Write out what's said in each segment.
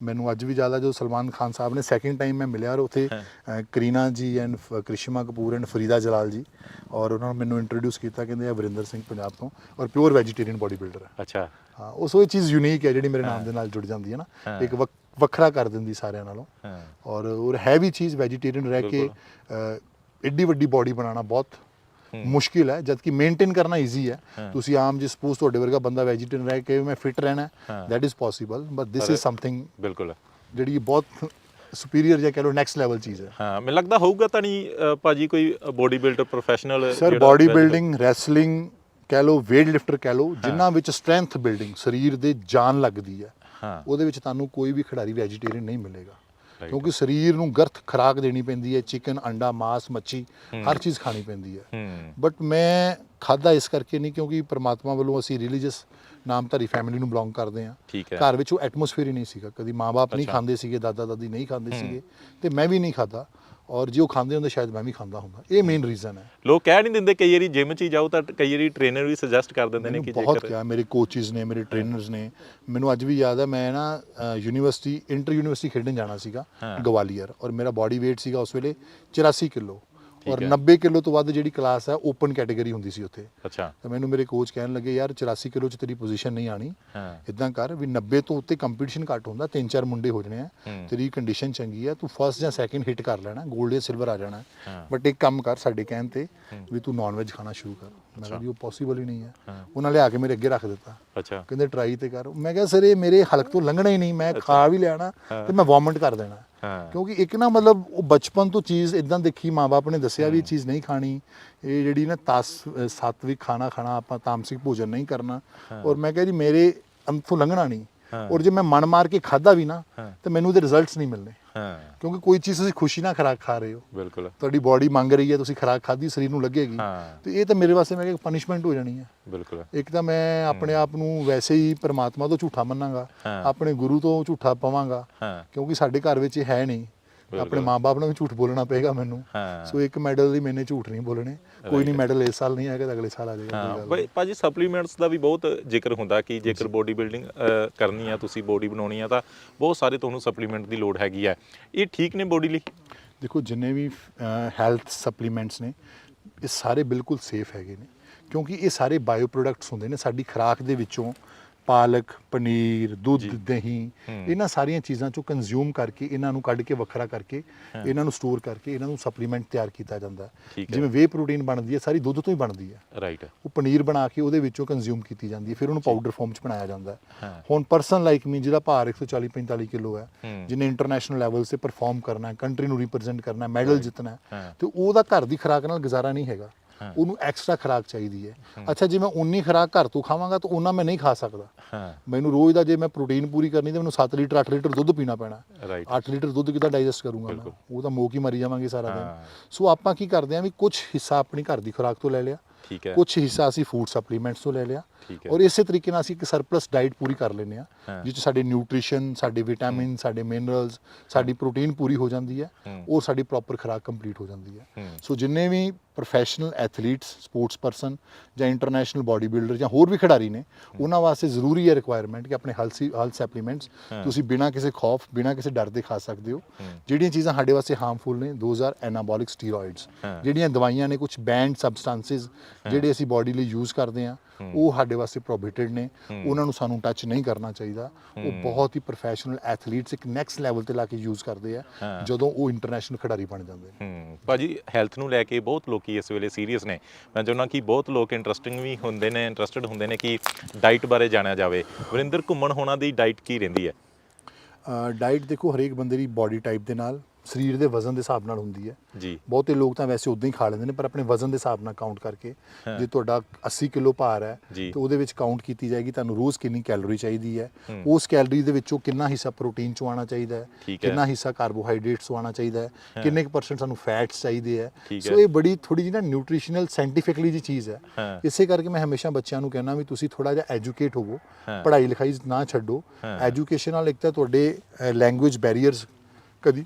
ਮੈਨੂੰ ਅੱਜ ਵੀ ਜ਼ਿਆਦਾ ਜੋ ਸਲਮਾਨ ਖਾਨ ਸਾਹਿਬ ਨੇ ਸੈਕਿੰਡ ਟਾਈਮ ਮੈਂ ਮਿਲਿਆ ਔਰ ਉੱਥੇ ਕਰੀਨਾ ਜੀ ਐਂਡ ਕ੍ਰਿਸ਼ਮਾ ਕਪੂਰ ਐਂਡ ਫਰੀਦਾ ਜਲਾਲ ਜੀ ਔਰ ਉਹਨਾਂ ਨੇ ਮੈਨੂੰ ਇੰਟਰੋਡਿਊਸ ਕੀਤਾ ਕਹਿੰਦੇ ਆ ਵਰਿੰਦਰ ਸਿੰਘ ਪੰਜਾਬ ਤੋਂ ਔਰ ਪਿਓਰ ਵੈਜੀਟੇਰੀਅਨ ਬੋਡੀ ਬਿਲਡਰ ਹੈ ਅੱਛਾ। ਹਾਂ ਉਸ ਉਹ ਚੀਜ਼ ਯੂਨੀਕ ਹੈ ਜਿਹੜੀ ਮੇਰੇ ਨਾਮ ਦੇ ਨਾਲ ਜੁੜ ਜਾਂਦੀ ਹੈ ਨਾ। ਇੱਕ ਵੱਖ- ਵੱਖਰਾ ਕਰ ਦਿੰਦੀ ਸਾਰਿਆਂ ਨਾਲੋਂ। ਔਰ ਔਰ ਹੈ ਵੀ ਚੀਜ਼ ਵੈਜੀਟੇਰੀਅਨ ਰਹਿ ਕੇ ਐਡੀ ਵੱਡੀ ਬਾਡੀ ਬਣਾਉਣਾ ਬਹੁਤ ਮੁਸ਼ਕਿਲ ਹੈ ਜਦ ਕਿ ਮੇਨਟੇਨ ਕਰਨਾ ਈਜ਼ੀ ਹੈ। ਤੁਸੀਂ ਆਮ ਜੇ ਸਪੋਜ਼ ਤੁਹਾਡੇ ਵਰਗਾ ਬੰਦਾ ਵੈਜੀਟੇਰੀਅਨ ਰਹਿ ਕੇ ਮੈਂ ਫਿਟ ਰਹਿਣਾ। That is possible but this is something ਬਿਲਕੁਲ। ਜਿਹੜੀ ਬਹੁਤ ਸੁਪੀਰੀਅਰ ਜਾਂ ਕਹ ਲਓ ਨੈਕਸਟ ਲੈਵਲ ਚੀਜ਼ ਹੈ। ਹਾਂ ਮੈਨੂੰ ਲੱਗਦਾ ਹੋਊਗਾ ਤਾਂ ਨਹੀਂ ਭਾਜੀ ਕੋਈ body builder professional sir body building wrestling ਕਹ ਲਓ weight ਲਿਫਟਰ ਕਹ ਲਓ ਜਿਨ੍ਹਾਂ ਵਿੱਚ ਸਟਰੈਂਥ ਬਿਲਡਿੰਗ ਸਰੀਰ ਦੇ ਜਾਨ ਲੱਗਦੀ ਹੈ ਹਾਂ। ਉਹਦੇ ਵਿੱਚ ਤੁਹਾਨੂੰ ਕੋਈ ਵੀ ਖਿਡਾਰੀ ਵੈਜੀਟੇਰੀਅਨ ਨਹੀਂ ਮਿਲੇਗਾ. ਕਿਉਂਕਿ ਸਰੀਰ ਨੂੰ ਗਰਥ ਖਰਾਕ ਦੇਣੀ ਪੈਂਦੀ ਹੈ ਚਿਕਨ ਅੰਡਾ ਮਾਸ ਮੱਛੀ ਹਰ ਚੀਜ਼ ਖਾਣੀ ਪੈਂਦੀ ਹੈ। ਬਟ ਮੈਂ ਖਾਦਾ ਇਸ ਕਰਕੇ ਨਹੀਂ ਕਿਉਂਕਿ ਪ੍ਰਮਾਤਮਾ ਵੱਲੋਂ ਅਸੀਂ ਰਿਲੀਜੀਅਸ ਨਾਮਧਾਰੀ ਫੈਮਿਲੀ ਨੂੰ ਬਿਲੋਂਗ ਕਰਦੇ ਹੈ। ਘਰ ਵਿੱਚ ਉਹ ਐਟਮੋਸਫੇਅਰ ਹੀ ਨਹੀਂ ਸੀਗਾ। ਕਦੀ ਮਾਪੇ ਨਹੀਂ। ਖਾਂਦੇ ਸੀਗੇ ਦਾਦਾ ਦਾਦੀ ਨਹੀਂ ਖਾਂਦੇ ਸੀਗੇ ਤੇ ਮੈਂ ਵੀ ਨਹੀਂ ਖਾਦਾ ਔਰ ਜੇ ਉਹ ਖਾਂਦੇ ਹੁੰਦੇ ਸ਼ਾਇਦ ਮੈਂ ਵੀ ਖਾਂਦਾ ਹੁੰਦਾ। ਇਹ ਮੇਨ ਰੀਜ਼ਨ ਹੈ। ਲੋਕ ਕਹਿ ਨਹੀਂ ਦਿੰਦੇ ਕਈ ਵਾਰੀ ਜਿਮ 'ਚ ਹੀ ਜਾਓ ਤਾਂ ਕਈ ਵਾਰੀ ਟ੍ਰੇਨਰ ਵੀ ਸੁਜੈਸਟ ਕਰ ਦਿੰਦੇ ਨੇ ਕਿ ਬਹੁਤ ਜੇਕਰ ਕਿਹਾ ਮੇਰੇ ਕੋਚਿਸ ਨੇ ਮੇਰੇ ਟ੍ਰੇਨਰਸ ਨੇ। ਮੈਨੂੰ ਅੱਜ ਵੀ ਯਾਦ ਹੈ ਮੈਂ ਨਾ ਯੂਨੀਵਰਸਿਟੀ ਇੰਟਰ ਯੂਨੀਵਰਸਿਟੀ ਖੇਡਣ ਜਾਣਾ ਸੀਗਾ। ਗਵਾਲੀਅਰ। ਔਰ ਮੇਰਾ ਬਾਡੀ weight ਸੀਗਾ ਉਸ ਵੇਲੇ 84 ਕਿਲੋ। ਔਰ ਹੈ। 90 ਕਿਲੋ ਤੋਂ ਵੱਧ ਜਿਹੜੀ ਕਲਾਸ ਹੈ ਓਪਨ ਕੈਟਾਗਰੀ ਹੁੰਦੀ ਸੀ ਉੱਥੇ। ਅੱਛਾ। ਤਾਂ ਮੈਨੂੰ ਮੇਰੇ ਕੋਚ ਕਹਿਣ ਲੱਗੇ ਯਾਰ 84 ਕਿਲੋ 'ਚ ਤੇਰੀ ਪੋਜੀਸ਼ਨ ਨਹੀਂ ਆਣੀ ਇਦਾਂ ਕਰ ਵੀ 90 ਤੋਂ ਉੱਤੇ ਕੰਪੀਟੀਸ਼ਨ ਘੱਟ ਹੁੰਦਾ ਤਿੰਨ ਚਾਰ ਮੁੰਡੇ ਹੋ ਜਣੇ ਆ। ਤੇਰੀ ਕੰਡੀਸ਼ਨ ਚੰਗੀ ਆ ਤੂੰ ਫਰਸਟ ਜਾਂ ਸੈਕਿੰਡ ਹਿੱਟ ਕਰ ਲੈਣਾ 골ਡ ਜਾਂ ਸਿਲਵਰ ਆ ਜਾਣਾ। ਬਟ ਇੱਕ ਕੰਮ ਕਰ ਸਾਡੇ ਕਹਿਣ ਤੇ ਵੀ ਤੂੰ ਨਾਨ ਵੈਜ ਖਾਣਾ ਸ਼ੁਰੂ ਕਰ। ਮੈਂ ਕਿਹਾ ਜੀ ਉਹ ਪੋਸੀਬਲ ਹੀ ਨਹੀਂ ਹੈ। ਉਹਨਾਂ ਲਿਆ ਕੇ ਮੇਰੇ ਅੱਗੇ ਰੱਖ ਦਿੱਤਾ। ਅੱਛਾ। ਕਹਿੰਦੇ ਟਰਾਈ ਤੇ ਕਰ। ਮੈਂ ਕਿਹਾ ਸਰ ਇਹ ਮੇਰੇ ਹਲਕ ਤੋਂ ਲੰਘਣਾ ਹੀ ਨਹੀਂ। ਮੈਂ ਖਾ ਵੀ ਲੈਣਾ ਤੇ ਮੈਂ ਵੋਮਿਟ ਕਰ ਦੇਣਾ। ਕਿਉਂਕਿ ਇੱਕ ਨਾ ਮਤਲਬ ਉਹ ਬਚਪਨ ਤੋਂ ਚੀਜ਼ ਇਦਾਂ ਦੇਖੀ ਮਾਪੇ ਨੇ ਦੱਸਿਆ ਵੀ ਇਹ ਚੀਜ਼ ਨਹੀਂ ਖਾਣੀ। ਇਹ ਜਿਹੜੀ ਨਾ ਤਾਸ ਸਾਤਵਿਕ ਖਾਣਾ ਖਾਣਾ ਆਪਾਂ ਤਾਮਸਿਕ ਭੋਜਨ ਨਹੀਂ ਕਰਨਾ। ਔਰ ਮੈਂ ਕਿਹਾ ਜੀ ਮੇਰੇ ਅੰਤੋਂ ਲੰਘਣਾ ਨਹੀਂ। ਔਰ ਜੇ ਮੈਂ ਮਨ ਮਾਰ ਕੇ ਖਾਦਾ ਵੀ ਨਾ। ਤੇ ਮੈਨੂੰ ਉਹਦੇ ਰਿਜ਼ਲਟਸ ਨਹੀਂ ਮਿਲਨੇ ਹਾਂ। ਕਿਉਂਕਿ ਕੋਈ ਚੀਜ਼ ਤੁਸੀਂ ਖੁਸ਼ੀ ਨਾਲ ਖੁਰਾਕ ਖਾ ਰਹੇ ਹੋ। ਬਿਲਕੁਲ। ਤੁਹਾਡੀ ਬਾਡੀ ਮੰਗ ਰਹੀ ਹੈ ਤੁਸੀਂ ਖੁਰਾਕ ਖਾਧੀ ਸਰੀਰ ਨੂੰ ਲੱਗੇਗੀ। ਤੇ ਇਹ ਤਾਂ ਮੇਰੇ ਵਾਸਤੇ ਮੈਂ ਕਿਹਾ ਪਨਿਸ਼ਮੈਂਟ ਹੋ ਜਾਣੀ ਹੈ। ਬਿਲਕੁਲ। ਇੱਕ ਤਾਂ ਮੈਂ ਆਪਣੇ ਆਪ ਨੂੰ ਵੈਸੇ ਹੀ ਪ੍ਰਮਾਤਮਾ ਤੋਂ ਝੂਠਾ ਮੰਨਾਂਗਾ। ਆਪਣੇ ਗੁਰੂ ਤੋਂ ਝੂਠਾ ਪਵਾਂਗਾ। ਕਿਉਂਕਿ ਸਾਡੇ ਘਰ ਵਿੱਚ ਇਹ ਹੈ ਨਹੀਂ। ਆਪਣੇ ਮਾਪੇ ਨੂੰ ਵੀ ਝੂਠ ਬੋਲਣਾ ਪਏਗਾ ਮੈਨੂੰ। ਸੋ ਇੱਕ ਮੈਡਲ ਦੀ ਮੈਨੇ ਝੂਠ ਨਹੀਂ ਬੋਲਣੇ। ਕੋਈ ਨਹੀਂ ਮੈਡਲ ਇਸ ਸਾਲ ਨਹੀਂ ਆਏਗਾ ਤਾਂ ਅਗਲੇ ਸਾਲ ਆ ਜਾਏਗਾ ਹਾਂ ਭਾਈ ਭਾਜੀ ਸਪਲੀਮੈਂਟਸ ਦਾ ਵੀ ਬਹੁਤ ਜ਼ਿਕਰ ਹੁੰਦਾ ਕਿ ਜੇਕਰ ਬੋਡੀ ਬਿਲਡਿੰਗ ਕਰਨੀ ਆ ਤੁਸੀਂ ਬੋਡੀ ਬਣਾਉਣੀ ਆ ਤਾਂ ਬਹੁਤ ਸਾਰੇ ਤੁਹਾਨੂੰ ਸਪਲੀਮੈਂਟ ਦੀ ਲੋੜ ਹੈਗੀ ਆ। ਇਹ ਠੀਕ ਨੇ ਬੋਡੀ ਲਈ। ਦੇਖੋ ਜਿੰਨੇ ਵੀ ਹੈਲਥ ਸਪਲੀਮੈਂਟਸ ਨੇ ਇਹ ਸਾਰੇ ਬਿਲਕੁਲ ਸੇਫ ਹੈਗੇ ਨੇ। ਕਿਉਂਕਿ ਇਹ ਸਾਰੇ ਬਾਇਓ ਪ੍ਰੋਡਕਟਸ ਹੁੰਦੇ ਨੇ ਸਾਡੀ ਖੁਰਾਕ ਦੇ ਵਿੱਚੋਂ ਪਾਲਕ ਪਨੀਰ ਦੁੱਧ ਦਹੀਂ ਇਹਨਾਂ ਸਾਰੀਆਂ ਚੀਜ਼ਾਂ ਚੋਂ ਕੰਜ਼ਿਊਮ ਕਰਕੇ ਇਹਨਾਂ ਨੂੰ ਕੱਢ ਕੇ ਵੱਖਰਾ ਕਰਕੇ ਇਹਨਾਂ ਨੂੰ ਸਟੋਰ ਕਰਕੇ ਇਹਨਾਂ ਨੂੰ ਸਪਲੀਮੈਂਟ ਤਿਆਰ ਕੀਤਾ ਜਾਂਦਾ। ਜਿਵੇਂ ਵੇ ਪ੍ਰੋਟੀਨ ਬਣਦੀ ਹੈ ਸਾਰੀ ਦੁੱਧ ਤੋਂ ਹੀ ਬਣਦੀ ਹੈ। ਰਾਈਟ ਉਹ ਪਨੀਰ ਬਣਾ ਕੇ ਉਹਦੇ ਵਿੱਚੋਂ ਕੰਜ਼ਿਊਮ ਕੀਤੀ ਜਾਂਦੀ ਹੈ ਫਿਰ ਉਹਨੂੰ ਪਾਊਡਰ ਫਾਰਮ 'ਚ ਬਣਾਇਆ ਜਾਂਦਾ ਹੁਣ ਪਰਸਨ ਲਾਈਕ ਮੀ ਜਿਹਦਾ ਭਾਰ 140 45 ਕਿਲੋ ਹੈ। ਜਿਹਨੇ ਇੰਟਰਨੈਸ਼ਨਲ ਲੈਵਲ ਤੇ ਪਰਫਾਰਮ ਕਰਨਾ ਹੈ ਕੰਟਰੀ ਨੂੰ ਰਿਪਰੈਜ਼ੈਂਟ ਕਰਨਾ ਹੈ ਮੈਡਲ ਜਿੱਤਣਾ ਹੈ। ਤੇ ਉਹਦਾ ਘਰ ਦੀ ਖੁਰਾਕ ਨਾਲ ਗੁਜ਼ਾਰਾ ਨਹੀਂ ਹੈਗਾ। ਉਹਨੂੰ ਐਕਸਟਰਾ ਖੁਰਾਕ ਚਾਹੀਦੀ ਹੈ। ਅੱਛਾ ਜੇ ਮੈਂ ਉਨੀ ਖੁਰਾਕ ਘਰ ਤੋਂ ਖਾਵਾਂਗਾ ਤਾਂ ਉਹਨਾਂ ਮੈਂ ਨਹੀਂ ਖਾ ਸਕਦਾ। ਮੈਨੂੰ ਰੋਜ਼ ਦਾ ਜੇ ਮੈਂ ਪ੍ਰੋਟੀਨ ਪੂਰੀ ਕਰਨੀ ਤੇ ਮੈਨੂੰ 7 ਲੀਟਰ 8 ਲੀਟਰ ਦੁੱਧ ਪੀਣਾ ਪੈਣਾ। ਰਾਈਟ 8 ਲੀਟਰ ਦੁੱਧ ਕਿੱਦਾਂ ਡਾਈਜੈਸਟ ਕਰੂੰਗਾ ਮੈਂ। ਉਹ ਤਾਂ ਮੋਕ ਹੀ ਮਰੀ ਜਾਵਾਂਗੇ ਸਾਰਾ। ਦਿਨ। ਸੋ ਆਪਾਂ ਕੀ ਕਰਦੇ ਆਂ ਵੀ ਕੁਝ ਹਿੱਸਾ ਆਪਣੀ ਘਰ ਦੀ ਖੁਰਾਕ ਤੋਂ ਲੈ ਲਿਆ। ਠੀਕ ਹੈ। ਕੁਝ ਹਿੱਸਾ ਅਸੀਂ ਫੂਡ ਸਪਲੀਮੈਂਟਸ ਤੋਂ ਲੈ ਲਿਆ ਔਰ ਇਸੇ ਤਰੀਕੇ ਨਾਲ ਅਸੀਂ ਇੱਕ ਸਰਪਲਸ ਡਾਈਟ ਪੂਰੀ ਕਰ ਲੈਂਦੇ ਆ। ਜਿਸ 'ਚ ਸਾਡੇ ਨਿਊਟ੍ਰੀਸ਼ਨ ਸਾਡੇ ਵਿਟਾਮਿਨ ਸਾਡੇ ਮਿਨਰਲਸ ਸਾਡੀ ਪ੍ਰੋਟੀਨ ਪੂਰੀ ਹੋ ਜਾਂਦੀ ਹੈ ਹੂੰ। ਔਰ ਸਾਡੀ ਪ੍ਰੋਪਰ ਖੁਰਾਕ ਕੰਪਲੀਟ ਹੋ ਜਾਂਦੀ ਹੈ। ਸੋ ਜਿੰਨੇ ਵੀ ਪ੍ਰੋਫੈਸ਼ਨਲ ਐਥਲੀਟਸ ਸਪੋਰਟਸ ਪਰਸਨ ਜਾਂ ਇੰਟਰਨੈਸ਼ਨਲ ਬਾਡੀ ਬਿਲਡਰ ਜਾਂ ਹੋਰ ਵੀ ਖਿਡਾਰੀ ਨੇ ਉਹਨਾਂ ਵਾਸਤੇ ਜ਼ਰੂਰੀ ਹੈ ਰਿਕੁਆਇਰਮੈਂਟ ਕਿ ਆਪਣੇ ਹੈਲਥੀ ਹੈਲਥ ਸਪਲੀਮੈਂਟਸ ਤੁਸੀਂ ਬਿਨਾਂ ਕਿਸੇ ਖੌਫ ਬਿਨਾਂ ਕਿਸੇ ਡਰ ਦੇ ਖਾ ਸਕਦੇ ਹੋ। ਜਿਹੜੀਆਂ ਚੀਜ਼ਾਂ ਸਾਡੇ ਵਾਸਤੇ ਹਾਰਮਫੁਲ ਨੇ ਦੋਜ਼ ਆਰ ਐਨਾਬੋਲਿਕ ਸਟੀਰੋਇਡਸ। ਜਿਹੜੀਆਂ ਦਵਾਈਆਂ ਨੇ ਕੁਝ ਬੈਂਡ ਸਬਸਟੈਂਸਸ ਜਿਹੜੇ ਅਸੀਂ ਬਾਡੀ ਲਈ ਯੂਜ਼ ਕਰਦੇ ਆ ਉਹ ਸਾਡੇ ਵਾਸਤੇ ਪ੍ਰੋਹਿਬਿਟਡ ਨੇ। ਉਹਨਾਂ ਨੂੰ ਸਾਨੂੰ ਟੱਚ ਨਹੀਂ ਕਰਨਾ ਚਾਹੀਦਾ। ਉਹ ਬਹੁਤ ਹੀ ਪ੍ਰੋਫੈਸ਼ਨਲ ਐਥਲੀਟਸ ਇੱਕ ਨੈਕਸਟ ਲੈਵਲ ਤੇ ਲਾ ਕੇ ਯੂਜ਼ ਕਰਦੇ ਆ। ਜਦੋਂ ਉਹ ਇੰਟਰਨੈਸ਼ਨਲ ਖਿਡਾਰੀ ਬਣ ਜਾਂਦੇ ਨੇ। ਭਾਜੀ ਹੈਲਥ ਨੂੰ ਲੈ ਕੇ ਬਹੁਤ ਲੋਕੀ ਇਸ ਵੇਲੇ ਸੀਰੀਅਸ ਨੇ। ਮੈਂ ਚਾਹੁੰਦਾ ਕਿ ਬਹੁਤ ਲੋਕ ਇੰਟਰਸਟਿੰਗ ਵੀ ਹੁੰਦੇ ਨੇ ਇੰਟਰਸਟਿਡ ਹੁੰਦੇ ਨੇ ਕਿ ਡਾਈਟ ਬਾਰੇ ਜਾਣਿਆ ਜਾਵੇ। ਵਰਿੰਦਰ ਘੁੰਮਣ ਹੋਣਾ ਦੀ ਡਾਈਟ ਕੀ ਰਹਿੰਦੀ ਹੈ? ਡਾਈਟ ਦੇਖੋ ਹਰੇਕ ਬੰਦੇ ਦੀ ਬਾਡੀ ਟਾਈਪ ਦੇ ਨਾਲ। ਸਰੀਰ ਦੇ ਵਜ਼ਨ ਦੇ ਹਿਸਾਬ ਨਾਲ ਹੁੰਦੀ ਹੈ ਜੀ ਬਹੁਤੇ ਲੋਕ ਤਾਂ ਵੈਸੇ ਉਦਾਂ ਹੀ ਖਾ ਲੈਂਦੇ ਨੇ ਪਰ ਆਪਣੇ ਵਜ਼ਨ ਦੇ ਹਿਸਾਬ ਨਾਲ ਕਾਊਂਟ ਕਰਕੇ ਜੇ ਤੁਹਾਡਾ 80 ਕਿਲੋ ਭਾਰ ਹੈ। ਤੇ ਉਹਦੇ ਵਿੱਚ ਕਾਊਂਟ ਕੀਤੀ ਜਾਏਗੀ ਤੁਹਾਨੂੰ ਰੋਜ਼ ਕਿੰਨੀ ਕੈਲੋਰੀ ਚਾਹੀਦੀ ਹੈ। ਉਸ ਕੈਲੋਰੀ ਦੇ ਵਿੱਚੋਂ ਕਿੰਨਾ ਹਿੱਸਾ ਪ੍ਰੋਟੀਨ ਚੋਂ ਆਉਣਾ ਚਾਹੀਦਾ ਹੈ। ਕਿੰਨਾ ਹਿੱਸਾ ਕਾਰਬੋਹਾਈਡਰੇਟਸ ਤੋਂ ਚਾਹੀਦਾ ਹੈ ਕਿੰਨੇ ਕੁ ਪਰਸੈਂਟ ਸਾਨੂੰ ਫੈਟਸ ਚਾਹੀਦੇ ਹੈ ਸੋ। ਇਹ ਬੜੀ ਥੋੜੀ ਜਿਹੀ ਨਾ ਨਿਊਟ੍ਰੀਸ਼ਨਲ ਸਾਇੰਟੀਫਿਕਲੀ ਜੀ ਚੀਜ਼ ਹੈ ਇਸੇ ਕਰਕੇ ਮੈਂ ਹਮੇਸ਼ਾ ਬੱਚਿਆਂ ਨੂੰ ਕਹਿੰਦਾ ਵੀ ਤੁਸੀਂ ਥੋੜਾ ਜਿਹਾ ਐਜੂਕੇਟ ਹੋਵੋ। ਪੜ੍ਹਾਈ ਲਿਖਾਈ ਨਾ ਛੱਡੋ। ਐਜੂਕੇਸ਼ਨ ਨਾਲ ਇੱਕ ਤਾਂ ਤੁਹਾਡੇ ਲੈਂਗੁਏਜ ਬੈਰੀਅਰਸ ਕਦੀ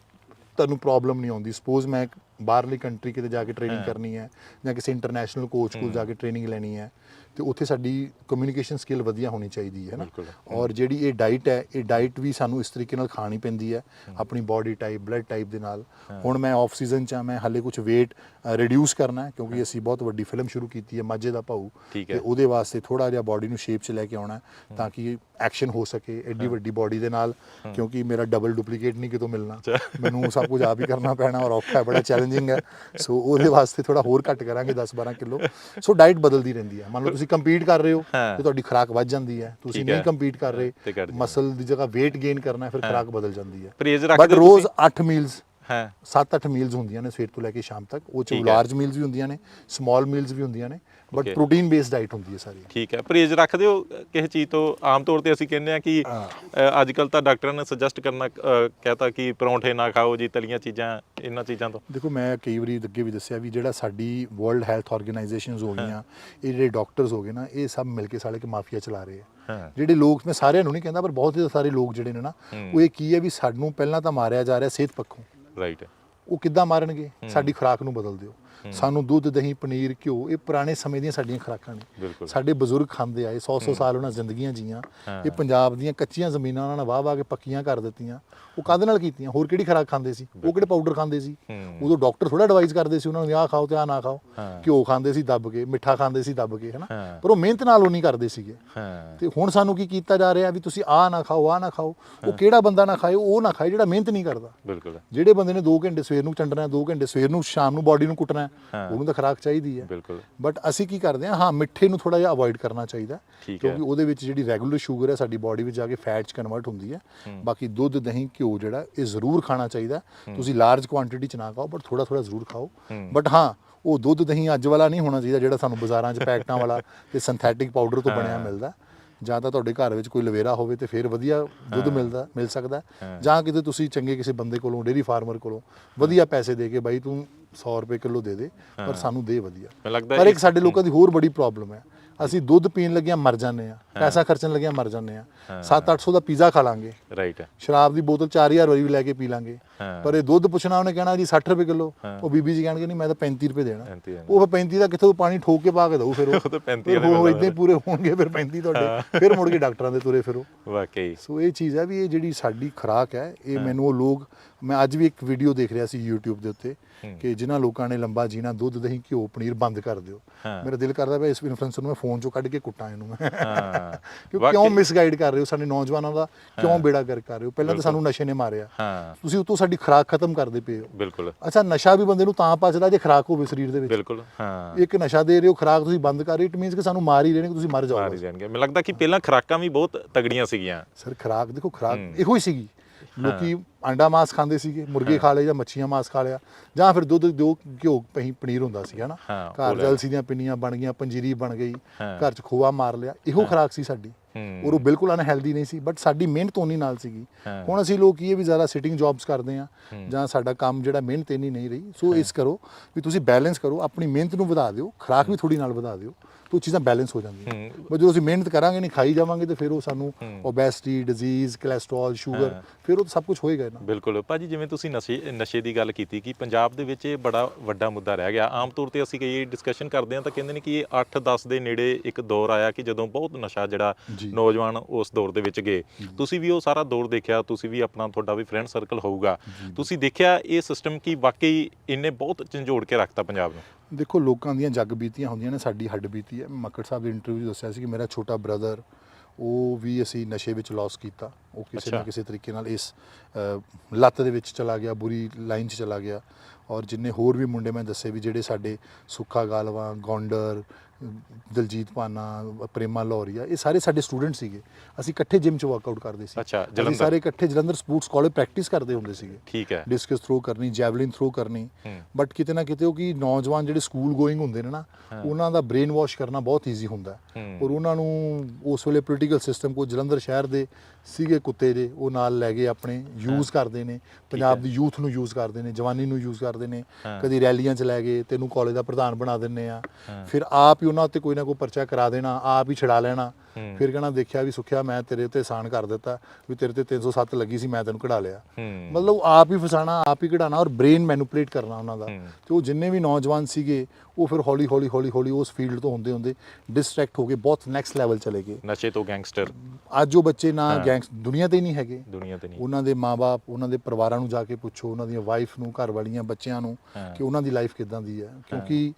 ਤੁਹਾਨੂੰ ਪ੍ਰੋਬਲਮ ਨਹੀਂ ਆਉਂਦੀ। ਸਪੋਜ਼ ਮੈਂ ਬਾਹਰਲੀ ਕੰਟਰੀ ਕਿਤੇ ਜਾ ਕੇ ਟ੍ਰੇਨਿੰਗ ਕਰਨੀ ਹੈ ਜਾਂ ਕਿਸੇ ਇੰਟਰਨੈਸ਼ਨਲ ਕੋਚ ਕੋਲ ਜਾ ਕੇ ਟ੍ਰੇਨਿੰਗ ਲੈਣੀ ਹੈ। ਤੇ ਉੱਥੇ ਸਾਡੀ ਕਮਿਊਨੀਕੇਸ਼ਨ ਸਕਿੱਲ ਵਧੀਆ ਹੋਣੀ ਚਾਹੀਦੀ ਹੈ ਨਾ। ਔਰ ਜਿਹੜੀ ਇਹ ਡਾਈਟ ਹੈ ਇਹ ਡਾਈਟ ਵੀ ਸਾਨੂੰ ਇਸ ਤਰੀਕੇ ਨਾਲ ਖਾਣੀ ਪੈਂਦੀ ਹੈ ਆਪਣੀ ਬਾਡੀ ਟਾਈਪ ਬਲੱਡ ਟਾਈਪ ਦੇ ਨਾਲ। ਹੁਣ ਮੈਂ ਆਫ ਸੀਜ਼ਨ ਚ ਆ ਮੈਂ ਹਾਲੇ ਕੁਝ weight ਰਿਡਿਊਸ ਕਰਨਾ ਹੈ ਕਿਉਂਕਿ ਅਸੀਂ ਬਹੁਤ ਵੱਡੀ ਫਿਲਮ ਸ਼ੁਰੂ ਕੀਤੀ ਹੈ ਮਾਝੇ ਦਾ ਭਾਊ। ਤੇ ਉਹਦੇ ਵਾਸਤੇ ਥੋੜਾ ਜਿਹਾ ਬਾਡੀ ਨੂੰ ਸ਼ੇਪ 'ਚ ਲੈ ਕੇ ਆਉਣਾ ਤਾਂ ਕਿ ਐਕਸ਼ਨ ਹੋ ਸਕੇ ਐਡੀ ਵੱਡੀ ਬਾਡੀ ਦੇ ਨਾਲ ਕਿਉਂਕਿ ਮੇਰਾ ਡਬਲ ਡੁਪਲੀਕੇਟ ਨਹੀਂ ਕਿਤੋਂ ਮਿਲਣਾ। ਮੈਨੂੰ ਸਭ ਕੁਝ ਆਪ ਹੀ ਕਰਨਾ ਪੈਣਾ ਔਰ ਔਖਾ ਹੈ ਬੜਾ ਚੈਲੰਜਿੰਗ ਹੈ। ਸੋ ਉਹਦੇ ਵਾਸਤੇ ਥੋੜਾ ਹੋਰ ਘੱਟ ਕਰਾਂਗੇ 10 12 ਕਿਲੋ। ਸੋ ਡਾਈਟ ਬਦਲਦੀ ਰਹਿੰਦੀ ਹੈ। ਮੰਨ ਲਓ ਤੁਸੀਂ ਕੰਪੀਟ ਕਰ ਰਹੇ ਹੋ। ਤੇ ਤੁਹਾਡੀ ਖੁਰਾਕ ਵੱਧ ਜਾਂਦੀ ਹੈ ਤੁਸੀਂ ਨਹੀਂ। ਕੰਪੀਟ ਕਰ ਰਹੇ ਮਸਲ ਦੀ ਜਗ੍ਹਾ weight gain ਕਰਨਾ ਹੈ ਫਿਰ ਖੁਰਾਕ ਬਦਲ ਜਾਂਦੀ ਹੈ ਬਟ ਰੋਜ਼ ਤੁਸੀਂ? 8 ਮੀਲਸ ਹਾਂ। 7-8 ਮੀਲਸ ਹੁੰਦੀਆਂ ਨੇ ਸਵੇਰ ਤੋਂ ਲੈ ਕੇ ਸ਼ਾਮ ਤੱਕ। ਉਹ ਚ। ਲਾਰਜ ਮੀਲਸ ਵੀ ਹੁੰਦੀਆਂ ਨੇ ਸਮਾਲ ਮੀਲਸ ਵੀ ਹੁੰਦੀਆਂ ਨੇ ਬਟ. ਪ੍ਰੋਟੀਨ ਬੇਸਡ ਡਾਈਟ ਹੁੰਦੀ ਹੈ ਸਾਰੀ। ਠੀਕ ਹੈ। ਪਰਹੇਜ਼ ਰੱਖਦੇ ਹੋ ਕਿਸੇ ਚੀਜ਼ ਤੋਂ। ਆਮ ਤੌਰ ਤੇ ਅਸੀਂ ਕਹਿੰਦੇ ਆ ਕਿ ਅੱਜ ਕੱਲ ਤਾਂ ਡਾਕਟਰਾਂ ਨੇ ਸੁਜੈਸਟ ਕਰਨਾ ਕਹਤਾ ਕਿ ਪਰੌਂਠੇ ਨਾ ਖਾਓ ਜੀ ਤਲੀਆਂ ਚੀਜ਼ਾਂ ਇਹਨਾਂ ਚੀਜ਼ਾਂ ਤੋਂ। ਦੇਖੋ ਮੈਂ ਕਈ ਵਾਰੀ ਅੱਗੇ ਵੀ ਦੱਸਿਆ ਵੀ ਜਿਹੜਾ ਸਾਡੀ ਵਰਲਡ ਹੈਲਥ ਆਰਗੇਨਾਈਜੇਸ਼ਨਸ ਹੋ ਗਈਆਂ ਇਹ ਜਿਹੜੇ ਡਾਕਟਰਸ ਹੋ ਗਏ ਨਾ ਇਹ ਸਭ ਮਿਲ ਕੇ ਸਾਲੇ ਕੇ ਮਾਫੀਆ ਚਲਾ ਰਹੇ ਆ। ਜਿਹੜੇ ਲੋਕ ਮੈਂ ਸਾਰਿਆਂ ਨੂੰ ਨਹੀਂ ਕਹਿੰਦਾ ਪਰ ਬਹੁਤ ਹੀ ਸਾਰੇ ਲੋਕ ਜਿਹੜੇ ਨੇ ਨਾ ਉਹ ਇਹ ਕੀ ਹੈ ਵੀ ਸਾਨੂੰ ਪਹਿਲਾਂ ਤਾਂ ਮਾਰਿਆ ਜਾ ਰਿਹਾ ਸਿਹਤ ਪੱਖੋਂ। ਰਾਈਟ ਉਹ ਕਿੱਦਾਂ ਮਾਰਨਗੇ ਸਾਡੀ ਖੁਰਾਕ ਨੂੰ ਬਦਲ ਦਿਓ। ਸਾਨੂੰ ਦੁੱਧ ਦਹੀਂ ਪਨੀਰ ਘਿਓ ਇਹ ਪੁਰਾਣੇ ਸਮੇਂ ਦੀਆਂ ਸਾਡੀਆਂ ਖੁਰਾਕਾਂ ਨੇ। ਸਾਡੇ ਬਜ਼ੁਰਗ ਖਾਂਦੇ ਆਏ 100-100 ਸਾਲ ਉਹਨਾਂ ਜ਼ਿੰਦਗੀਆਂ ਜੀਆਂ। ਇਹ ਪੰਜਾਬ ਦੀਆਂ ਕੱਚੀਆਂ ਜ਼ਮੀਨਾਂ ਉਹਨਾਂ ਨੇ ਵਾਹ-ਵਾਹ ਕੇ ਪੱਕੀਆਂ ਕਰ ਦਿੱਤੀਆਂ। ਉਹ ਕਾਹਦੇ ਨਾਲ ਕੀਤੀਆਂ? ਹੋਰ ਕਿਹੜੀ ਖੁਰਾਕ ਖਾਂਦੇ ਸੀ? ਉਹ ਕਿਹੜੇ ਪਾਊਡਰ ਖਾਂਦੇ ਸੀ। ਉਦੋਂ ਡਾਕਟਰ ਥੋੜਾ ਐਡਵਾਈਸ ਕਰਦੇ ਸੀ ਉਹਨਾਂ ਨੂੰ ਆਹ ਖਾਓ ਤੇ ਆਹ ਨਾ ਖਾਓ। ਘਿਓ ਖਾਂਦੇ ਸੀ ਦੱਬ ਕੇ ਮਿੱਠਾ ਖਾਂਦੇ ਸੀ ਦੱਬ ਕੇ ਹਨਾ। ਪਰ ਉਹ ਮਿਹਨਤ ਨਾਲ ਉਹ ਨਹੀਂ ਕਰਦੇ ਸੀਗੇ। ਤੇ ਹੁਣ ਸਾਨੂੰ ਕੀ ਕੀਤਾ ਜਾ ਰਿਹਾ ਵੀ ਤੁਸੀਂ ਆਹ ਨਾ ਖਾਓ ਆਹ ਨਾ ਖਾਓ। ਉਹ ਕਿਹੜਾ ਬੰਦਾ ਨਾ ਖਾਏ ਉਹ ਨਾ ਖਾਏ ਜਿਹੜਾ ਮਿਹਨਤ ਨਹੀਂ ਕਰਦਾ। ਬਿਲਕੁਲ। ਜਿਹੜੇ ਬੰਦੇ ਨੇ 2 ਘੰਟੇ ਸਵੇਰ ਨੂੰ ਚੰਡਣਾ 2 ਘੰਟੇ ਸਵੇਰ ਨੂੰ ਸ਼ਾਮ ਨੂੰ ਬਾਡੀ ਨੂੰ ਕੁੱਟਣਾ। ਉਹਨੂੰ ਤਾਂ ਖੁਰਾਕ ਚਾਹੀਦੀ ਹੈ। ਬਿਲਕੁਲ। ਬਟ ਅਸੀਂ ਕੀ ਕਰਦੇ ਹਾਂ ਹਾਂ ਮਿੱਠੇ ਨੂੰ ਥੋੜਾ ਜਿਹਾ ਅਵੋਇਡ ਕਰਨਾ ਚਾਹੀਦਾ। ਕਿਉਂਕਿ ਉਹਦੇ ਵਿੱਚ ਜਿਹੜੀ ਰੈਗੂਲਰ ਸ਼ੂਗਰ ਹੈ ਸਾਡੀ ਬਾਡੀ ਵਿੱਚ ਜਾ ਕੇ ਫੈਟ 'ਚ ਕਨਵਰਟ ਹੁੰਦੀ ਹੈ। ਬਾਕੀ ਦੁੱਧ ਦਹੀਂ ਘਿਓ ਜਿਹੜਾ ਇਹ ਜ਼ਰੂਰ ਖਾਣਾ ਚਾਹੀਦਾ। ਤੁਸੀਂ ਲਾਰਜ ਕੁਆਂਟੀਟੀ 'ਚ ਨਾ ਖਾਓ ਬਟ ਥੋੜਾ ਥੋੜਾ ਜ਼ਰੂਰ ਖਾਓ। ਬਟ ਹਾਂ ਉਹ ਦੁੱਧ ਦਹੀਂ ਅੱਜ ਵਾਲਾ ਨਹੀਂ ਹੋਣਾ ਚਾਹੀਦਾ ਜਿਹੜਾ ਸਾਨੂੰ ਬਾਜ਼ਾਰਾਂ 'ਚ ਪੈਕਟਾਂ ਵਾਲਾ ਤੇ ਸਿੰਥੈਟਿਕ ਪਾਊਡਰ ਤੋਂ ਬਣਿਆ ਮਿਲਦਾ। ਜਾਂ ਤਾਂ ਤੁਹਾਡੇ ਘਰ ਵਿੱਚ ਕੋਈ ਲਵੇਰਾ ਹੋਵੇ ਤੇ ਫਿਰ ਵਧੀਆ ਦੁੱਧ ਮਿਲਦਾ ਮਿਲ ਸਕਦਾ। ਜਾਂ ਕਿਤੇ ਤੁਸੀਂ ਚੰਗੇ ਕਿਸੇ ਬੰਦੇ ਕੋਲੋਂ ਡੇਰੀ ਫਾਰਮਰ ਕੋਲੋਂ ਵਧੀਆ ਪੈਸੇ ਦੇ ਕੇ ਬਾਈ ਤੂੰ 100 ਰੁਪਏ ਕਿਲੋ ਦੇ ਦੇ ਪਰ ਸਾਨੂੰ ਦੇ ਵਧੀਆ। ਮੈਨੂੰ ਲੱਗਦਾ ਪਰ ਇੱਕ ਸਾਡੇ ਲੋਕਾਂ ਦੀ ਹੋਰ ਬੜੀ ਪ੍ਰੋਬਲਮ ਹੈ। ਅਸੀਂ ਦੁੱਧ ਪੀਣ ਲੱਗਿਆਂ ਮਰ ਜਾਂਦੇ ਆ ਪੈਸਾ ਖਰਚਣ ਲੱਗਿਆਂ ਮਰ ਜਾਂਦੇ ਆ 7-800 ਦਾ ਪੀਜ਼ਾ ਖਾ ਲਾਂਗੇ। ਰਾਈਟ ਸ਼ਰਾਬ ਦੀ ਬੋਤਲ 4000 ਵਾਰੀ ਵੀ ਲੈ ਕੇ ਪੀ ਲਾਂਗੇ। ਪਰ ਇਹ ਦੁੱਧ ਪੁੱਛਣਾ ਉਹਨੇ ਕਹਿਣਾ ਜੀ 60 ਰੁਪਏ ਕਿਲੋ। ਉਹ ਬੀਬੀ ਜੀ ਕਹਿਣਗੇ ਨਹੀਂ ਮੈਂ ਤਾਂ 35 ਰੁਪਏ ਦੇਣਾ। 35 ਦੇਣਾ। ਉਹ ਫਿਰ 35 ਦਾ ਕਿੱਥੋਂ ਪਾਣੀ ਠੋਕ ਕੇ ਪਾ ਕੇ ਦਊ ਫਿਰ ਉਹ। ਤਾਂ 35 ਫਿਰ ਵਾਲੇ ਉਹ ਇਦਾਂ ਹੀ ਪੂਰੇ ਹੋਣਗੇ ਫਿਰ 35 ਤੁਹਾਡੇ। ਫਿਰ ਮੁੜ ਕੇ ਡਾਕਟਰਾਂ ਦੇ ਤੁਰੇ ਫਿਰੋ। ਵਾਕਈ। ਸੋ ਇਹ ਚੀਜ਼ ਹੈ ਵੀ ਇਹ ਜਿਹੜੀ ਸਾਡੀ ਖੁਰਾਕ ਹੈ ਇਹ ਮੈਨੂੰ ਉਹ ਲੋਕ ਮੈਂ ਅੱਜ ਵੀ ਇੱਕ ਵੀਡੀਓ ਦੇਖ ਰਿਹਾ ਸੀ YouTube ਦੇ ਉੱਤੇ ਕਿ ਜਿਨ੍ਹਾਂ ਲੋਕਾਂ ਨੇ ਲੰਬਾ ਜੀਣਾ ਦੁੱਧ ਦਹੀਂ ਘਿਓ ਪਨੀਰ ਬੰਦ ਕਰ ਦਿਓ। ਮੇਰਾ ਦਿਲ ਕਰਦਾ ਪਿਆ ਇਸ ਇਨਫਲੂਐਂਸਰ ਨੂੰ ਮੈਂ ਫੋਨ ਚੋਂ ਕੱਢ ਕੇ ਕੁੱਟਾਂ ਇਹਨੂੰ ਮੈਂ। ਹਾਂ। ਕਿ ਵਾਕਈ। ਕਿਉਂ ਮਿਸਗਾਈਡ ਕਰ ਰਹੇ ਹੋ ਸਾਡੇ ਨੌਜਵਾਨਾਂ ਦਾ? ਕਿਉਂ ਬੇੜਾ ਗਰਕ ਕਰ ਰਹੇ ਹੋ? ਪਹਿਲਾਂ ਤਾਂ ਸਾਨੂੰ ਨਸ਼ੇ ਨੇ ਮਾਰਿਆ। ਹਾਂ। ਤੁਸੀਂ ਉਤੋਂ ਸਾਡੀ ਖੁਰਾਕ ਖਤਮ ਕਰਦੇ ਪਏ ਹੋ। ਬਿਲਕੁਲ। ਅੱਛਾ ਨਸ਼ਾ ਵੀ ਬੰਦੇ ਨੂੰ ਤਾਂ ਪਚਦਾ ਜੇ ਖੁਰਾਕ ਹੋਵੇ ਸਰੀਰ ਦੇ ਵਿੱਚ। ਬਿਲਕੁਲ ਹਾਂ। ਇੱਕ ਨਸ਼ਾ ਦੇ ਰਹੇ ਹੋ ਖੁਰਾਕ ਤੁਸੀਂ ਬੰਦ ਕਰ ਰਹੇ ਇਟ ਮੀਨਸ ਕਿ ਸਾਨੂੰ ਮਾਰ ਹੀ ਰਹੇ ਨੇ ਕਿ ਤੁਸੀਂ ਮਰ ਮਾਰ ਹੀ ਜਾਓਗੇ ਜਾਣਗੇ। ਮੈਨੂੰ ਲੱਗਦਾ ਕਿ ਪਹਿਲਾਂ ਖੁਰਾਕਾਂ ਵੀ ਬਹੁਤ ਤਗੜੀਆਂ ਸੀਗੀਆਂ। ਸਰ ਖੁਰਾਕ ਦੇਖੋ ਖੁਰਾਕ ਇਹੋ ਹੀ ਸੀਗੀ। ਲੋਕੀ ਅੰਡਾ ਮਾਸ ਖਾਂਦੇ ਸੀਗੇ ਮੁਰਗੇ ਖਾ ਲਏ ਜਾਂ ਮੱਛੀਆਂ ਮਾਸ ਖਾ ਲਿਆ ਜਾਂ ਫਿਰ ਦੁੱਧ ਦੋ ਘਿਓ ਪਹੀਂ ਪਨੀਰ ਹੁੰਦਾ ਸੀ ਹਨਾ ਘਰ ਜਲਸੀ ਦੀਆਂ ਪਿੰਨੀਆਂ ਬਣ ਗਈਆਂ ਪੰਜੀਰੀ ਬਣ ਗਈ। ਘਰ ਚ ਖੋਆ ਮਾਰ ਲਿਆ ਇਹੋ ਖੁਰਾਕ ਸੀ ਸਾਡੀ। ਔਰ ਉਹ ਬਿਲਕੁਲ ਅਨਹੈਲਦੀ ਨਹੀਂ ਸੀ ਬਟ ਸਾਡੀ ਮਿਹਨਤ ਉਨੀ ਨਾਲ ਸੀਗੀ। ਹੁਣ ਅਸੀਂ ਲੋਕ ਕੀ ਹੈ ਵੀ ਜ਼ਿਆਦਾ ਸਿਟਿੰਗ ਜੌਬਸ ਕਰਦੇ ਆ ਜਾਂ ਸਾਡਾ ਕੰਮ ਜਿਹੜਾ ਮਿਹਨਤ ਇੰਨੀ ਨਹੀਂ ਰਹੀ ਸੋ ਇਸ ਕਰੋ ਵੀ ਤੁਸੀਂ ਬੈਲੈਂਸ ਕਰੋ ਆਪਣੀ ਮਿਹਨਤ ਨੂੰ ਵਧਾ ਦਿਓ ਖੁਰਾਕ ਵੀ ਥੋੜੀ ਨਾਲ ਵਧਾ ਦਿਓ। ਉਹ ਚੀਜ਼ਾਂ ਬੈਲੈਂਸ ਹੋ ਜਾਂਦੀਆਂ। ਬਸ ਜਦੋਂ ਅਸੀਂ ਮਿਹਨਤ ਕਰਾਂਗੇ ਨਹੀਂ ਖਾਈ ਜਾਵਾਂਗੇ ਤੇ ਫਿਰ ਉਹ ਸਾਨੂੰ ਓਬੈਸਿਟੀ ਡਿਜ਼ੀਜ਼ ਕੋਲੇਸਟ੍ਰੋਲ ਸ਼ੂਗਰ ਫਿਰ ਉਹ ਸਭ ਕੁਝ ਹੋਏਗਾ ਨਾ। ਬਿਲਕੁਲ। ਭਾਜੀ ਜਿਵੇਂ ਤੁਸੀਂ ਨਸ਼ੇ ਨਸ਼ੇ ਦੀ ਗੱਲ ਕੀਤੀ ਕਿ ਪੰਜਾਬ ਦੇ ਵਿੱਚ ਇਹ ਬੜਾ ਵੱਡਾ ਮੁੱਦਾ ਰਹਿ ਗਿਆ। ਆਮ ਤੌਰ ਤੇ ਅਸੀਂ ਕਈ ਡਿਸਕਸ਼ਨ ਕਰਦੇ ਹਾਂ ਤਾਂ ਕਹਿੰਦੇ ਨੇ ਕਿ ਇਹ 8-10 ਦੇ ਨੇੜੇ ਇੱਕ ਦੌਰ ਆਇਆ ਕਿ ਜਦੋਂ ਬਹੁਤ ਨਸ਼ਾ ਜਿਹੜਾ। ਨੌਜਵਾਨ ਉਸ ਦੌਰ ਦੇ ਵਿੱਚ ਗਏ। ਤੁਸੀਂ ਵੀ ਉਹ ਸਾਰਾ ਦੌਰ ਦੇਖਿਆ ਤੁਸੀਂ ਵੀ ਆਪਣਾ ਤੁਹਾਡਾ ਵੀ ਫਰੈਂਡ ਸਰਕਲ ਹੋਊਗਾ। ਤੁਸੀਂ ਦੇਖਿਆ ਇਹ ਸਿਸਟਮ ਕੀ ਵਾਕਈ ਇਹਨੇ ਬਹੁਤ ਝੰਜੋੜ ਕੇ ਰੱਖਤਾ ਪੰਜਾਬ ਨੂੰ? ਦੇਖੋ ਲੋਕਾਂ ਦੀਆਂ ਜੱਗ ਬੀਤੀਆਂ ਹੁੰਦੀਆਂ ਨੇ ਸਾਡੀ ਹੱਡ ਬੀਤੀ ਹੈ। ਮੱਕੜ ਸਾਹਿਬ ਦੇ ਇੰਟਰਵਿਊ ਦੱਸਿਆ ਸੀ ਕਿ ਮੇਰਾ ਛੋਟਾ ਬ੍ਰਦਰ ਉਹ ਵੀ ਅਸੀਂ ਨਸ਼ੇ ਵਿੱਚ ਲਾਸ ਕੀਤਾ। ਉਹ ਕਿਸੇ ਨਾ। ਕਿਸੇ ਤਰੀਕੇ ਨਾਲ ਇਸ ਲੱਤ ਦੇ ਵਿੱਚ ਚਲਾ ਗਿਆ ਬੁਰੀ ਲਾਈਨ 'ਚ ਚਲਾ ਗਿਆ। ਔਰ ਜਿੰਨੇ ਹੋਰ ਵੀ ਮੁੰਡੇ ਮੈਂ ਦੱਸੇ ਵੀ ਜਿਹੜੇ ਸਾਡੇ ਸੁੱਖਾ ਗਾਲਵਾ ਗੌਂਡਰ ਦਲਜੀਤ ਪਾਨਾ ਪ੍ਰੇਮਾ ਲੋਰੀਆ ਇਹ ਸਾਰੇ ਸਾਡੇ ਸਟੂਡੈਂਟ ਸੀਗੇ। ਅਸੀਂ ਇਕੱਠੇ ਜਿਮ 'ਚ ਵਰਕਆਊਟ ਕਰਦੇ ਸੀ। ਅੱਛਾ, ਜਲੰਧਰ। ਸਾਰੇ ਇਕੱਠੇ ਜਲੰਧਰ ਸਪੋਰਟਸ ਕਾਲਜ ਪ੍ਰੈਕਟਿਸ ਕਰਦੇ ਹੁੰਦੇ ਸੀਗੇ। ਠੀਕ ਹੈ। ਡਿਸਕਸ ਥਰੋ ਕਰਨੀ ਜੈਵਲਿਨ ਥਰੋ ਕਰਨੀ। ਬਟ ਕਿਤੇ ਨਾ ਕਿਤੇ ਉਹ ਕੀ ਨੌਜਵਾਨ ਜਿਹੜੇ ਸਕੂਲ ਗੋਇੰਗ ਹੁੰਦੇ ਨੇ ਨਾ ਉਹਨਾਂ ਦਾ ਬ੍ਰੇਨ ਵਾਸ਼ ਕਰਨਾ ਬਹੁਤ ਈਜ਼ੀ ਹੁੰਦਾ। ਔਰ ਉਹਨਾਂ ਨੂੰ ਉਸ ਵੇਲੇ ਪੋਲੀਟੀਕਲ ਸਿਸਟਮ ਕੋ ਜਲੰਧਰ ਸ਼ਹਿਰ ਦੇ ਸੀਗੇ ਕੁੱਤੇ ਜੇ ਉਹ ਨਾਲ ਲੈ ਗਏ ਆਪਣੇ ਯੂਜ਼ ਕਰਦੇ ਨੇ। ਪੰਜਾਬ ਦੀ ਯੂਥ ਨੂੰ ਯੂਜ਼ ਕਰਦੇ ਨੇ ਜਵਾਨੀ ਨੂੰ ਯੂਜ਼ ਕਰਦੇ ਨੇ। ਕਦੀ ਰੈਲੀਆਂ ਚ ਲੈ ਗਏ ਤੈਨੂੰ ਕਾਲਜ ਦਾ ਪ੍ਰਧਾਨ ਬਣਾ ਦਿੰਨੇ ਆ। ਫਿਰ ਆਪ ਹੀ ਉਹਨਾਂ ਉੱਤੇ ਕੋਈ ਨਾ ਕੋਈ ਪਰਚਾ ਕਰਾ ਦੇਣਾ ਆਪ ਹੀ ਛਡਾ ਲੈਣਾ। ਫਿਰ ਕਹਿਣਾ ਦੇਖਿਆ ਵੀ ਸੁਖਿਆ ਮੈਂ ਤੇਰੇ ਤੇ ਆਸਾਨ ਕਰ ਦਿੱਤਾ ਵੀ ਤੇਰੇ ਤੇ 307 ਲੱਗੀ ਸੀ ਮੈਂ ਤੈਨੂੰ ਕਢਾ ਲਿਆ। ਮਤਲਬ ਆਪ ਹੀ ਫਸਾਣਾ ਆਪ ਹੀ ਕਢਾਣਾ ਔਰ ਬ੍ਰੇਨ ਮੈਨੂਪਲੇਟ ਕਰਨਾ ਉਹਨਾਂ ਦਾ। ਤੇ ਉਹ ਜਿੰਨੇ ਵੀ ਨੌਜਵਾਨ ਸੀਗੇ ਉਹ ਫਿਰ ਹੌਲੀ ਹੌਲੀ ਹੌਲੀ ਹੌਲੀ ਉਸ ਫੀਲਡ ਤੋਂ ਹੁੰਦੇ ਹੁੰਦੇ ਡਿਸਟਰੈਕਟ ਹੋ ਕੇ ਬਹੁਤ ਨੈਕਸਟ ਲੈਵਲ ਚਲੇ ਗਏ। ਨਸ਼ੇ ਤੋਂ ਗੈਂਗਸਟਰ ਅੱਜ ਉਹ ਬੱਚੇ ਨਾ। ਗੈਂਗਸ ਦੁਨੀਆ ਤੇ ਨਹੀਂ ਹੈਗੇ। ਦੁਨੀਆ ਤੇ ਨਹੀਂ। ਉਹਨਾਂ ਦੇ ਮਾਪੇ ਉਹਨਾਂ ਦੇ ਪਰਿਵਾਰਾਂ ਨੂੰ ਜਾ ਕੇ ਪੁੱਛੋ ਉਹਨਾਂ ਦੀਆਂ ਵਾਈਫ ਨੂੰ ਘਰ ਵਾਲੀਆਂ ਬੱਚਿਆਂ ਨੂੰ। ਕਿ ਉਹਨਾਂ ਦੀ ਲਾਈਫ ਕਿਦਾਂ ਦੀ ਹੈ। ਕਿਉਂਕਿ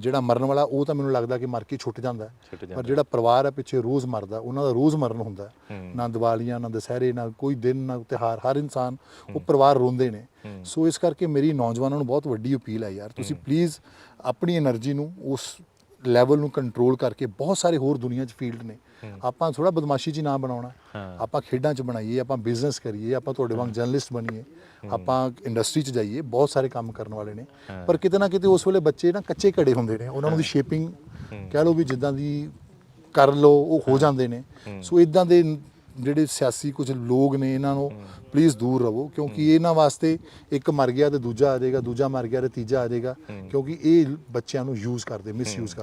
ਜਿਹੜਾ ਮਰਨ ਵਾਲਾ ਉਹ ਤਾਂ ਮੈਨੂੰ ਲੱਗਦਾ ਕਿ ਮਰ ਕੇ ਛੁੱਟ ਜਾਂਦਾ ਪਰ ਜਿਹੜਾ ਪਰਿਵਾਰ ਹੈ ਪਿੱਛੇ ਰੋਜ਼ ਮਰਦਾ ਉਹਨਾਂ ਦਾ ਰੋਜ਼ ਮਰਨ ਹੁੰਦਾ ਨਾ ਦੀਵਾਲੀਆਂ ਨਾ ਦਸਹਿਰੇ ਨਾ ਕੋਈ ਦਿਨ ਨਾ ਤਿਹਾਰ ਹਰ ਇਨਸਾਨ ਉਹ ਪਰਿਵਾਰ ਰੋਂਦੇ ਨੇ। ਸੋ ਇਸ ਕਰਕੇ ਮੇਰੀ ਨੌਜਵਾਨਾਂ ਨੂੰ ਬਹੁਤ ਵੱਡੀ ਅਪੀਲ ਹੈ ਯਾਰ ਤੁਸੀਂ ਪਲੀਜ਼ ਆਪਣੀ એનર્ਜੀ ਨੂੰ ਉਸ ਲੈਵਲ ਨੂੰ ਕੰਟਰੋਲ ਕਰਕੇ ਬਹੁਤ ਸਾਰੇ ਹੋਰ ਦੁਨੀਆ 'ਚ ਫੀਲਡ ਨੇ। ਆਪਾਂ ਥੋੜਾ ਬਦਮਾਸ਼ੀ 'ਚ ਨਾ ਬਣਾਉਣਾ। ਆਪਾਂ ਖੇਡਾਂ 'ਚ ਬਣਾਈਏ ਆਪਾਂ ਬਿਜ਼ਨਸ ਕਰੀਏ ਆਪਾਂ ਤੁਹਾਡੇ ਵਾਂਗ ਜਰਨਲਿਸਟ ਬਣੀਏ ਆਪਾਂ ਇੰਡਸਟਰੀ 'ਚ ਜਾਈਏ ਬਹੁਤ ਸਾਰੇ ਕੰਮ ਕਰਨ ਵਾਲੇ ਨੇ। ਪਰ ਕਿਤੇ ਨਾ ਕਿਤੇ ਉਸ ਵੇਲੇ ਬੱਚੇ ਨਾ ਕੱਚੇ ਘੜੇ ਹੁੰਦੇ ਨੇ ਉਹਨਾਂ ਨੂੰ ਦੀ ਸ਼ੇਪਿੰਗ ਕਹਿ ਲਓ ਵੀ ਜਿੱਦਾਂ ਦੀ ਕਰ ਲਓ ਉਹ ਹੋ ਜਾਂਦੇ ਨੇ। ਸੋ ਇਦਾਂ ਦੇ ਜਿਹੜੇ ਸਿਆਸੀ ਕੁਝ ਲੋਕ ਨੇ ਇਹਨਾਂ ਨੂੰ ਪਲੀਜ਼ ਦੂਰ ਰਹੋ ਕਿਉਂਕਿ ਇਹਨਾਂ ਵਾਸਤੇ ਇੱਕ ਮਰ ਗਿਆ ਤੇ ਦੂਜਾ ਆ ਜਾਏਗਾ ਦੂਜਾ ਮਰ ਗਿਆ ਤੇ ਤੀਜਾ ਆ ਜਾਏਗਾ ਕਿਉਂਕਿ ਇਹ ਬੱਚਿਆਂ ਨੂੰ ਯੂਜ਼ ਕਰਦੇ ਮਿਸਯੂਜ਼